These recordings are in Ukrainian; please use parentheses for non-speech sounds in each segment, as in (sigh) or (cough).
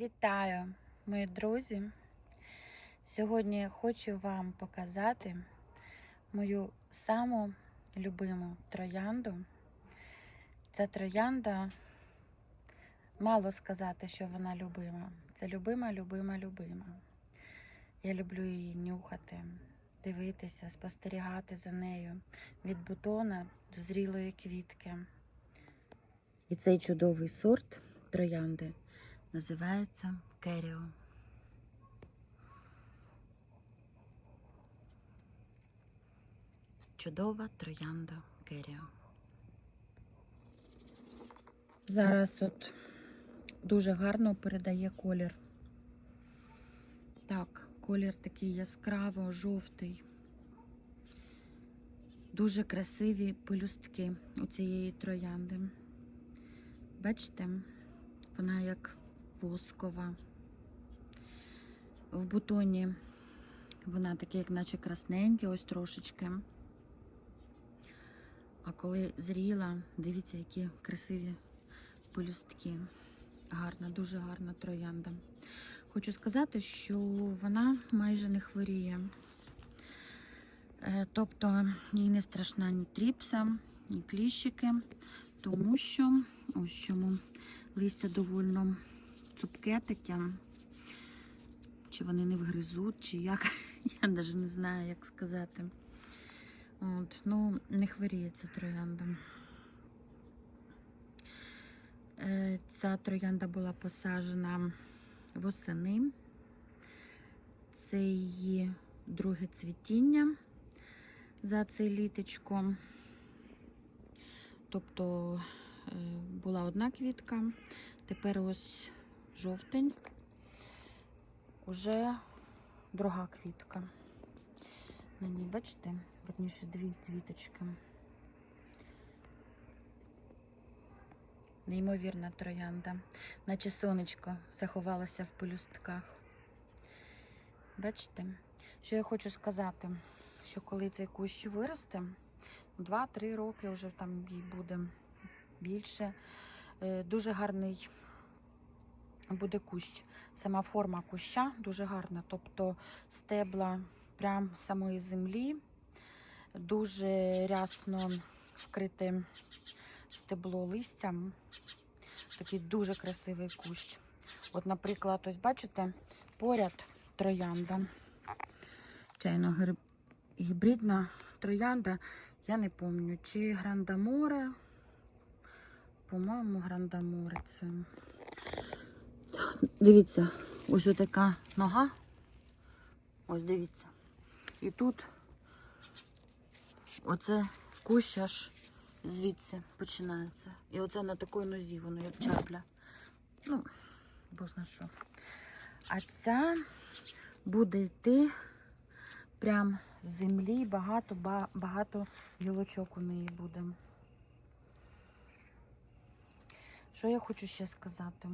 Вітаю, мої друзі! Сьогодні хочу вам показати мою саму любиму троянду. Ця троянда, мало сказати, що вона любима. Це любима, любима, любима. Я люблю її нюхати, дивитися, спостерігати за нею від бутона до зрілої квітки. І цей чудовий сорт троянди називається Керіо. Чудова троянда Керіо. Зараз от дуже гарно передає колір. Так, колір такий яскраво жовтий. Дуже красиві пелюстки у цієї троянди. Бачите, вона як воскова. В бутоні вона таке, як наче красненьке, ось трошечки. А коли зріла, дивіться, які красиві пелюстки. Гарна, дуже гарна троянда. Хочу сказати, що вона майже не хворіє. Е, Тобто їй не страшна ні тріпса, ні кліщики, тому що ось чому листя довольно цупке таке. Чи вони не вгризуть, чи як, (laughs) я навіть не знаю, як сказати. От, ну, не хворіє ця троянда. Е, Ця троянда була посаджена восени. Це її друге цвітіння за це літочко. Тобто е, була одна квітка, тепер ось жовтень, уже друга квітка. На ній, бачите, верніше дві квіточки. Неймовірна троянда, наче сонечко заховалося в пелюстках. Бачите, що я хочу сказати, що коли цей кущ виросте, 2-3 роки вже там їй буде більше. Е, Дуже гарний буде кущ. Сама форма куща дуже гарна, тобто стебла прям з самої землі, дуже рясно вкрите стебло листям. Такий дуже красивий кущ. От, наприклад, ось бачите, поряд троянда. Чайно гібридна троянда. Я не пам'ятаю, чи Грандаморе. По-моєму, Грандаморе це. Дивіться, ось така нога. Ось дивіться. І тут оце кущ аж звідси починається. І оце на такій нозі, воно як чапля. Ну, бозна що. А ця буде йти прям з землі, багато багато гілочок у неї буде. Що я хочу ще сказати?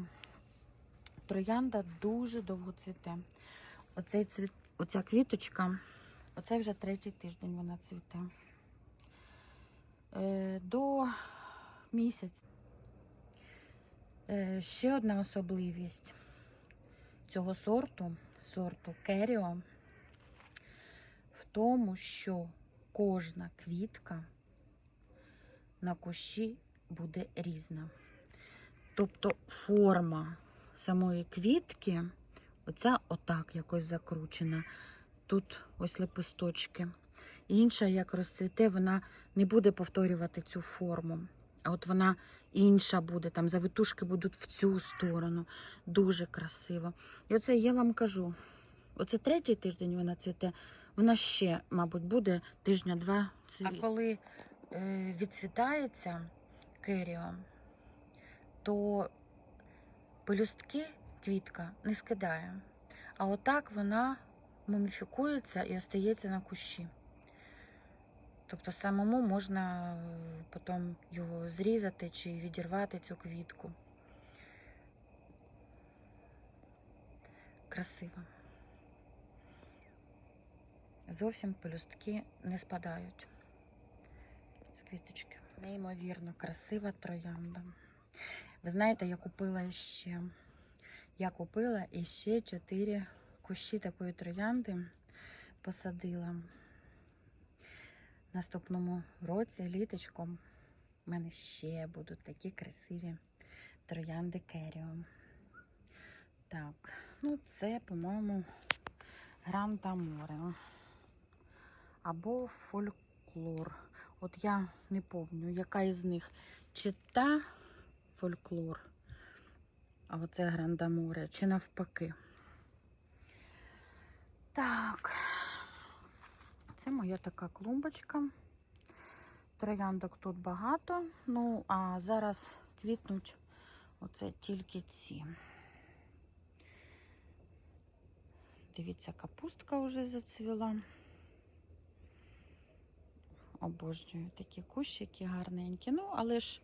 Троянда дуже довго цвіте. Оцей цвіт, оця квіточка, оце вже третій тиждень вона цвіте. Е, до місяця. Е, ще одна особливість цього сорту, сорту Керіо, в тому, що кожна квітка на кущі буде різна. Тобто форма самої квітки, оця отак якось закручена. Тут ось лепесточки. Інша, як розцвіте, вона не буде повторювати цю форму. А от вона інша буде, там завитушки будуть в цю сторону. Дуже красиво. І оце я вам кажу: оце третій тиждень вона цвіте, вона ще, мабуть, буде тижня-два цвіт. А коли е, відцвітається керіо, то пелюстки квітка не скидає. А отак вона муміфікується і остається на кущі. Тобто самому можна е, потім його зрізати чи відірвати цю квітку. Красиво. Зовсім пелюстки не спадають з квіточки. Неймовірно красива троянда. Ви знаєте, я купила ще я купила і ще 4 кущі такої троянди посадила. Наступному році, літочком, в мене ще будуть такі красиві троянди Керіо. Так, ну це, по-моєму, Гранта Море. Або фольклор. От я не пам'ятаю, яка із них чи та фольклор, а оце Гранда Море, чи навпаки. Так, це моя така клумбочка. Трояндок тут багато. Ну, а зараз квітнуть оце тільки ці. Дивіться, капустка вже зацвіла. Обожнюю такі кущики гарненькі. Ну, але ж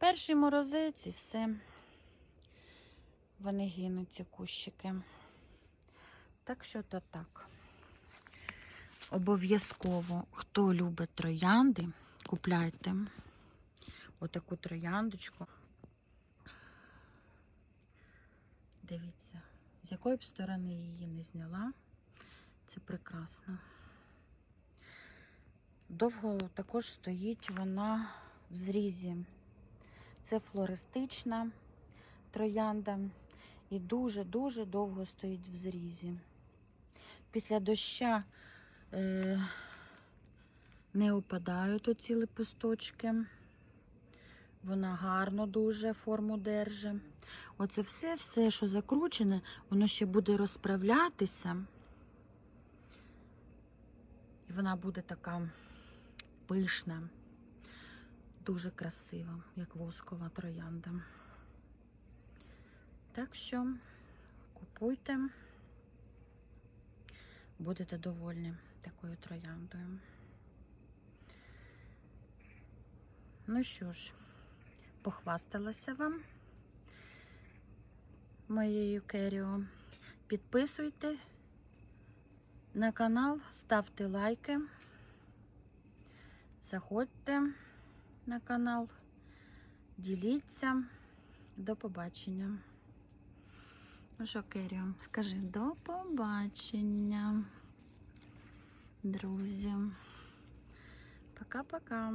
перший морозець і все. Вони гинуть, ці кущики. Так що то так. Обов'язково, хто любить троянди, купляйте отаку трояндочку. Дивіться, з якої б сторони її не зняла. Це прекрасно. Довго також стоїть вона в зрізі. Це флористична троянда і дуже-дуже довго стоїть в зрізі. Після доща е, не опадають оці лепесточки. Вона гарно дуже форму держить. Оце все, все, що закручене, воно ще буде розправлятися. І вона буде така пишна, дуже красива, як воскова троянда. Так що купуйте, будете довольні такою трояндою. Ну що ж, похвасталася вам моєю керіо. Підписуйте на канал, ставте лайки. Заходьте на канал, діліться. До побачення. Ну що, Керіо, скажи до побачення, друзі. Пока-пока.